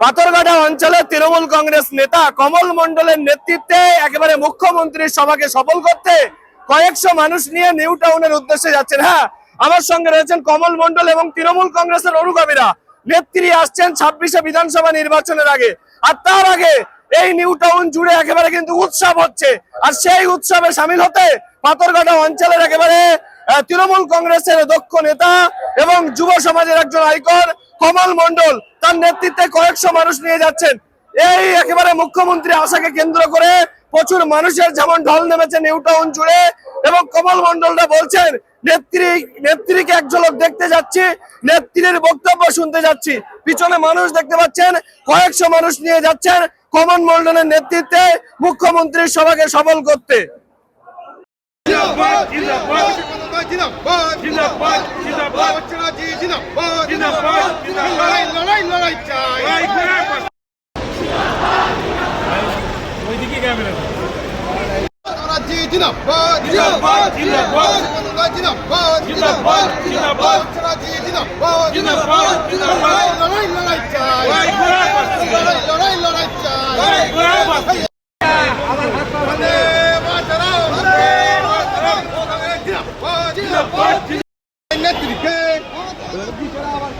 পাথরঘাটা অঞ্চলের তৃণমূল কংগ্রেস নেতা কমল মন্ডলের নেতৃত্বে একেবারে মুখ্যমন্ত্রীর সভাকে সফল করতে কয়েকশো মানুষ নিয়ে নিউ টাউনের উদ্দেশ্যে যাচ্ছেন। হ্যাঁ আমার সঙ্গে রয়েছেন কমল মন্ডল এবং তৃণমূল কংগ্রেসের অনুগামীরা। নেত্রী আসছেন ছাব্বিশে বিধানসভা নির্বাচনের আগে। আর তার আগে এই নিউ টাউন জুড়ে একেবারে কিন্তু উৎসব হচ্ছে। আর সেই উৎসবে সামিল হতে পাথরঘাটা অঞ্চলের একেবারে তৃণমূল কংগ্রেসের দক্ষ নেতা এবং যুব সমাজের একজন আইকন কমল মন্ডল তার নেতৃত্বে কয়েকশো মানুষ নিয়ে যাচ্ছেন। এই একেবারে মুখ্যমন্ত্রী আশাকে কেন্দ্র করে প্রচুর মানুষের যেমন ঢল নেমেছে নিউ টাউন জুড়ে এবং কমল মন্ডলরা বলছেন নেত্রী নেত্রীকে এক ঝলক দেখতে যাচ্ছি নেত্রীর বক্তব্য শুনতে যাচ্ছি। পিছনে মানুষ দেখতে পাচ্ছেন কয়েকশো মানুষ নিয়ে যাচ্ছেন কমল মন্ডলের নেতৃত্বে মুখ্যমন্ত্রীর সভাকে সফল করতে। জিন্দাবাদ জিন্দাবাদ জিন্দাবাদ। জিন্দাবাদ জিন্দাবাদ। লড়াই লড়াই লড়াই চাই লড়াই ওইদিকে ক্যামেরা বাচ্চারা জিন্দাবাদ জিন্দাবাদ, জিন্দাবাদ। জিন্দাবাদ। জিন্দাবাদ, জিন্দাবাদ। বাচ্চারা জিন্দাবাদ। জিন্দাবাদ, জিন্দাবাদ। লড়াই লড়াই চাই। লড়াই লড়াই লড়াই লড়াই চাই। লড়াই করে আবার